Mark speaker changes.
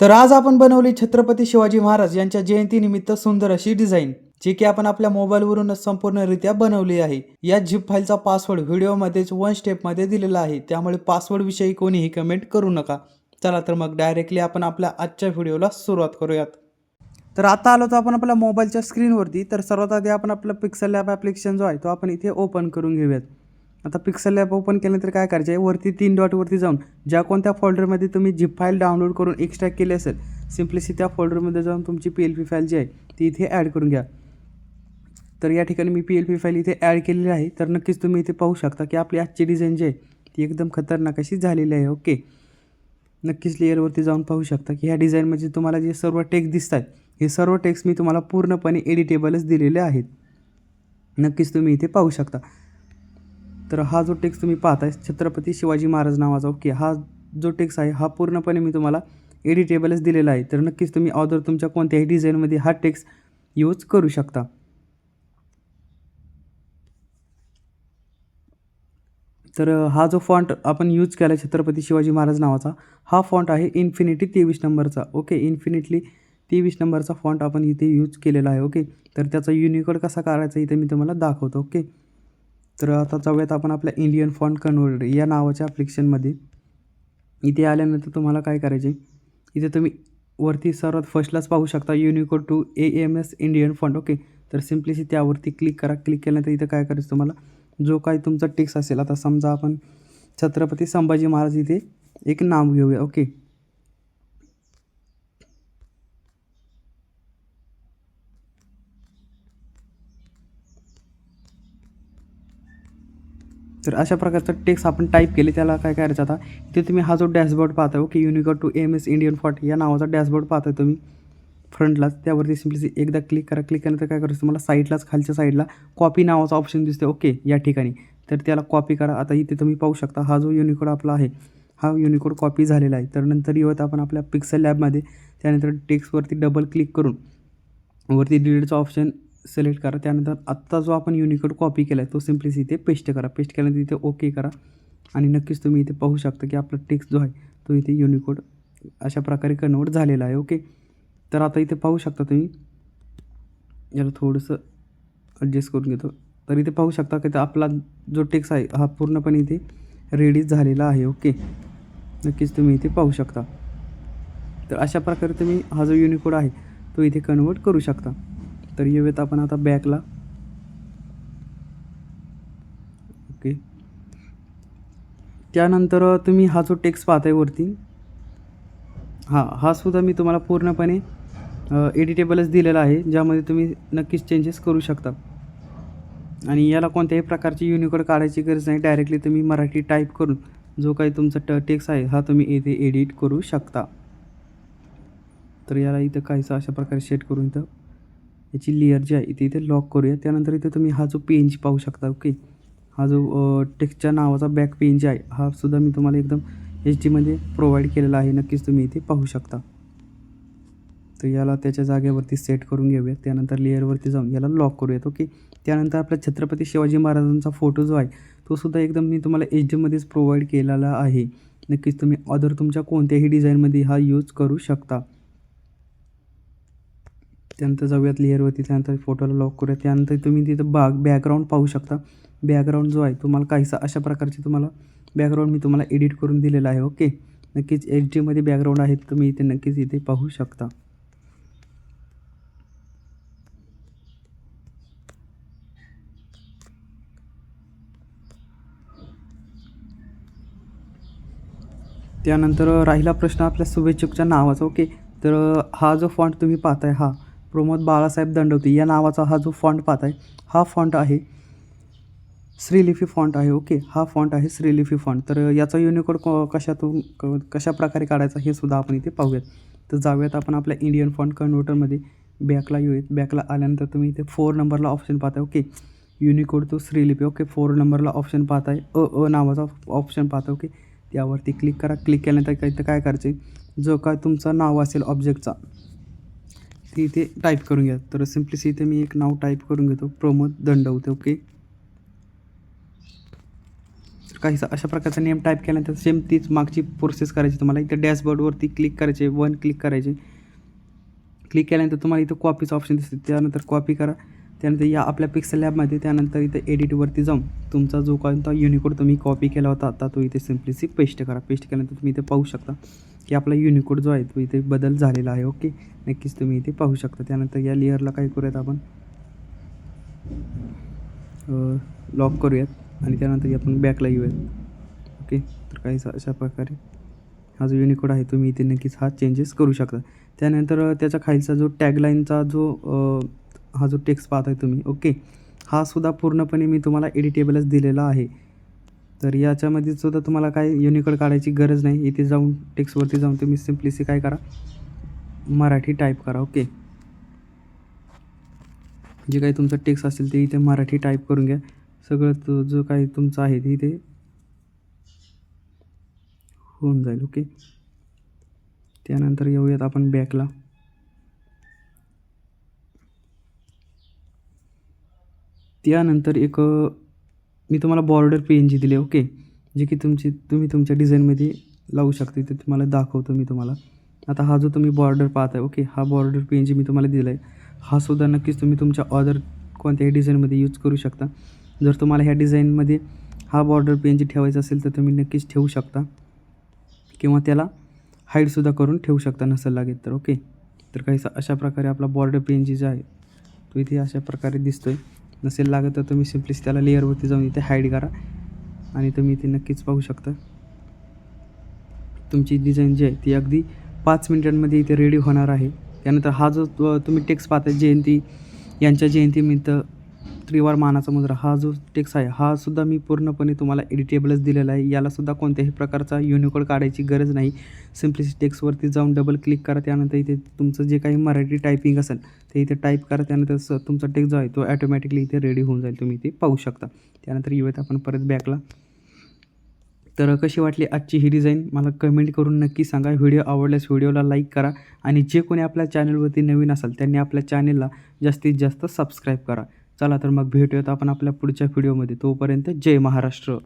Speaker 1: तर आज आपण बनवली छत्रपती शिवाजी महाराज यांच्या जयंतीनिमित्त सुंदर अशी डिझाईन जी की आपण आपल्या मोबाईलवरूनच संपूर्णरित्या बनवली आहे. या झिप फाईलचा पासवर्ड व्हिडिओमध्येच वन स्टेपमध्ये दिलेला आहे. त्यामुळे पासवर्डविषयी कोणीही कमेंट करू नका. चला तर मग डायरेक्टली आपण आपल्या आजच्या व्हिडिओला सुरुवात करूयात. तर आता आलो तर आपण आपल्या मोबाईलच्या स्क्रीनवरती. तर सर्वात आधी आपण आपलं पिक्सल लॅब ॲप्लिकेशन जो आहे तो आपण इथे ओपन करून घेऊयात. आता पिक्सल लॅब ओपन केलं तर काय करायचं? आहे वरती तीन डॉटवरती जाऊन ज्या कोणत्या फोल्डरमध्ये तुम्ही झिप फाईल डाउनलोड करून एक्स्ट्रॅक्ट केली असेल सिम्पलीसी त्या फोल्डरमध्ये जाऊन तुमची पी एल पी फाईल जी आहे ती इथे ॲड करून घ्या. तर या ठिकाणी मी पी एल पी फाईल इथे ॲड केलेली आहे. तर नक्कीच तुम्ही इथे पाहू शकता की आपली आजची डिझाईन जी आहे ती एकदम खतरनाक अशी झालेली आहे. ओके नक्कीच लेअरवरती जाऊन पाहू शकता की ह्या डिझाईनमध्ये तुम्हाला जे सर्व टेक्स्ट दिसत आहेत हे सर्व टेक्स्ट मी तुम्हाला पूर्णपणे एडिटेबलच दिलेले आहेत. नक्कीच तुम्ही इथे पाहू शकता. तर हा जो टेक्स्ट तुम्ही पाहताय छत्रपती शिवाजी महाराज नावाचा ओके हा जो टेक्स्ट आहे हा पूर्णपणे मी तुम्हाला एडिटेबलच दिलेला आहे. तर नक्कीच तुम्ही ऑदर तुमच्या कोणत्याही डिझाईनमध्ये हा टेक्स्ट यूज करू शकता. तर हा जो फॉन्ट आपण यूज केला आहे छत्रपती शिवाजी महाराज नावाचा हा फॉन्ट आहे इन्फिनिटी तेवीस नंबरचा ओके इन्फिनिटली तेवीस नंबरचा फॉन्ट आपण इथे यूज केलेला आहे ओके तर त्याचा युनिकोड कसा काढायचा इथे मी तुम्हाला दाखवतो ओके तर आता जाऊयात आपण आपल्या इंडियन फॉन्ट कन्वर्टर या नावाच्या ॲप्लिकेशनमध्ये इथे आल्यानंतर तुम्हाला काय करायचे इथे तुम्ही वरती सर्वात फर्स्टलाच पाहू शकता unicode to A M S Indian font okay तर सिम्पलीशी त्यावरती क्लिक करा. क्लिक केल्यानंतर इथं काय करायचं तुम्हाला? जो काही तुमचा टेक्स असेल आता समजा आपण छत्रपती संभाजी महाराज इथे एक नाव घेऊया ओके तर अशा प्रकारचं टेक्स्ट आपण टाईप केले त्याला काय करायचं आता? इथे तुम्ही हा जो डॅशबोर्ड पाहता okay unicode to M S Indian font या नावाचा डॅशबोर्ड पाहता तुम्ही. फ्रंटलाच त्यावरती सिम्पली एकदा क्लिक करा. क्लिक केल्यानंतर काय करायचं? तुम्हाला साईडलाच खालच्या साईडला कॉपी नावाचा ऑप्शन दिसते ओके या ठिकाणी. तर त्याला कॉपी करा. आता इथे तुम्ही पाहू शकता हा जो युनिकोड आपला आहे हा युनिकोड कॉपी झालेला आहे. तर नंतर येऊत आपण आपल्या पिक्सल लॅबमध्ये त्यानंतर टेक्स्टवरती डबल क्लिक करून वरती डिलीटचा ऑप्शन सिलेक्ट करा. त्यानंतर आत्ता जो आपण युनिकोड कॉपी केला आहे तो सिम्पलीस इथे पेस्ट करा. पेस्ट केल्यानंतर इथे ओके करा. आणि नक्कीच तुम्ही इथे पाहू शकता की आपला टेक्स्ट जो आहे तो इथे युनिकोड अशा प्रकारे कन्वर्ट झालेला आहे. ओके तर आता इथे पाहू शकता तुम्ही. याला थोडंसं ॲडजस्ट करून घेतो. तर इथे पाहू शकता की आपला जो टेक्स आहे हा पूर्णपणे इथे रेडी झालेला आहे. ओके नक्कीच तुम्ही इथे पाहू शकता. तर अशा प्रकारे तुम्ही हा जो युनिकोड आहे तो इथे कन्वर्ट करू शकता. तर येऊयात आपण आता बॅकला ओके त्यानंतर तुम्ही हा जो टेक्स्ट पाहताय वरती हां हा सुद्धा मी तुम्हाला पूर्णपणे एडिटेबलच दिलेला आहे ज्यामध्ये तुम्ही नक्कीच चेंजेस करू शकता. आणि याला कोणत्याही प्रकारची युनिकोड काढायची गरज नाही डायरेक्टली तुम्ही मराठी टाईप करून जो काही तुमचा ट टेक्स्ट आहे हा तुम्ही इथे एडिट करू शकता. तर याला इथं काहीसं अशा प्रकारे सेट करून इथं याची लेअर जी आहे इथे इथे लॉक करूया. त्यानंतर इथे तुम्ही हा जो पेन पाहू शकता ओके हा जो टेक्सच्या नावाचा बॅक पेन आहे हा सुद्धा मी तुम्हाला एकदम एच डीमध्ये प्रोव्हाइड केलेला आहे. नक्कीच तुम्ही इथे पाहू शकता. तर याला त्याच्या जागेवरती सेट करून घेऊयात त्यानंतर लेअरवरती जाऊन याला लॉक करूयात ओके त्यानंतर आपला छत्रपती शिवाजी महाराजांचा फोटो जो आहे तो सुद्धा एकदम मी तुम्हाला एच डीमध्येच प्रोव्हाइड केलेला आहे. नक्कीच तुम्ही अदर तुमच्या कोणत्याही डिझाईनमध्ये हा यूज करू शकता. त्यानंतर जाऊयात लेअरवरती त्यानंतर फोटोला लॉक करूया. त्यानंतर तुम्ही तिथं बाग बॅकग्राऊंड पाहू शकता. बॅकग्राऊंड जो आहे तुम्हाला काहीसा अशा प्रकारचे तुम्हाला बॅकग्राऊंड मी तुम्हाला एडिट करून दिलेला आहे ओके नक्कीच एच डीमध्ये बॅकग्राऊंड आहे तुम्ही इथे नक्कीच इथे पाहू शकता. त्यानंतर राहिला प्रश्न आपल्या शुभेच्छुकच्या नावाचा ओके तर हा जो फॉन्ट तुम्ही पाहताय हा प्रमोद बाळासाहेब दंडवते या नावाचा हा जो फॉन्ट पाहत आहे हा फॉन्ट आहे श्रीलिफी फॉन्ट आहे ओके हा फॉन्ट आहे श्रीलिफी फॉन्ट तर याचा युनिकोड क कशातून क कशा प्रकारे काढायचा हे सुद्धा आपण इथे पाहूयात. तर जाऊयात आपण आपल्या इंडियन फॉन्ट कन्व्हर्टरमध्ये बॅकला येऊयात. बॅकला आल्यानंतर तुम्ही इथे फोर नंबरला ऑप्शन पाहताय ओके युनिकोड तो श्रीलिपी ओके फोर नंबरला ऑप्शन पाहताय. अ अ नावाचा ऑप्शन पाहताय ओके त्यावरती क्लिक करा. क्लिक केल्यानंतर काय तर काय करायचं? जो काय तुमचा नाव असेल ऑब्जेक्टचा ते इथे टाईप करून घ्या. तर सिम्पलिसी इथे मी एक नाव टाईप करून घेतो. प्रमोद दंडवते ओके काही अशा प्रकारचा नेम टाईप केल्यानंतर सेम तीच मागची प्रोसेस करायची तुम्हाला. इथं डॅशबोर्डवरती क्लिक करायचे वन क्लिक करायचे. क्लिक केल्यानंतर तुम्हाला इथं कॉपीचं ऑप्शन दिसते. त्यानंतर कॉपी करा. त्यानंतर या आपल्या पिक्सल लॅबमध्ये त्यानंतर इथं एडिटवरती जाऊन तुमचा जो कोणता युनिकोड तुम्ही कॉपी केला होता आता तो इथे सिम्पलीसी पेस्ट करा. पेस्ट केल्यानंतर तुम्ही इथे पाहू शकता. की आपला युनिकोड जो आहे तो इथे बदल झालेला आहे ओके नक्कीच तुम्ही इथे पाहू शकता. त्यानंतर या लेअरला काय करूयात आपण? लॉक करूयात आणि त्यानंतर आपण बॅकला येऊयात. ओके तर काही अशा प्रकारे हा जो युनिकोड आहे तुम्ही इथे नक्कीच हा चेंजेस करू शकता. त्यानंतर त्याच्या खालचा जो टॅगलाईनचा जो हा जो टेक्स्ट पाहत आहे तुम्ही ओके हा सुद्धा पूर्णपणे मी तुम्हाला एडिटेबलच दिलेला आहे. तर याच्यामध्ये सुद्धा तुम्हाला काय युनिकोड काढायची गरज नाही. इथे जाऊन टेक्स्टवरती जाऊन तुम्ही सिम्प्लिसी काय करा. मराठी टाईप करा ओके जे काही तुमचं टेक्स्ट असेल ते इथे मराठी टाईप करून घ्या. सगळं तो जो काही तुमचं आहे ते इथे होऊन जाईल ओके त्यानंतर येऊयात आपण बॅकला त्यानंतर एक मी तुम्हाला बॉर्डर पी एन जी दिली ओके जे की तुमची तुम्ही तुमच्या डिझाईनमध्ये लावू शकते ते तुम्हाला दाखवतो मी तुम्हाला. आता हा जो तुम्ही बॉर्डर पाहत आहे ओके हा बॉर्डर पी एन जी मी तुम्हाला दिला आहे हा सुद्धा नक्कीच तुम्ही तुमच्या ऑर्डर कोणत्याही डिझाईनमध्ये यूज करू शकता. जर तुम्हाला ह्या डिझाईनमध्ये हा बॉर्डर पी एन जी ठेवायचा असेल तर तुम्ही नक्कीच ठेवू शकता. किंवा त्याला हाईडसुद्धा करून ठेवू शकता नसेल लागेल तर ओके तर काही अशा प्रकारे आपला बॉर्डर पेन जी जो आहे तो इथे अशा प्रकारे दिसतो आहे नसेल लागत तर तुम्ही सिम्पलीच त्याला लेअरवरती जाऊन इथे हाईड करा. आणि तुम्ही इथे नक्कीच पाहू शकता. तुमची डिझाईन जी आहे ती अगदी पाच मिनिटांमध्ये इथे रेडी होणार आहे. त्यानंतर हा जो तुम्ही टेक्स्ट पाहता जयंती यांच्या जयंतीनिमित्त त्रिवार मानाचा मुद्रा. हा जो टेक्स आहे हा सुद्धा मी पूर्णपणे तुम्हाला एडिटेबलच दिलेला आहे. यालासुद्धा कोणत्याही प्रकारचा युनिकोड काढायची गरज नाही. सिम्प्लिसी टेक्सवरती जाऊन डबल क्लिक करा. त्यानंतर इथे तुमचं जे काही मराठी टायपिंग असेल ते इथे टाईप करा. त्यानंतर स तुमचा टेक्स जो आहे तो ॲटोमॅटिकली इथे रेडी होऊन जाईल. तुम्ही इथे पाहू शकता. त्यानंतर येऊयात आपण परत बॅकला तर कशी वाटली आजची ही डिझाईन मला कमेंट करून नक्की सांगा. व्हिडिओ आवडल्यास व्हिडिओला लाईक करा. आणि जे कोणी आपल्या चॅनलवरती नवीन असाल त्यांनी आपल्या चॅनलला जास्तीत जास्त सबस्क्राईब करा. चला तर मग भेटूयात आपण आपल्या पुढच्या व्हिडिओमध्ये तोपर्यंत जय महाराष्ट्र.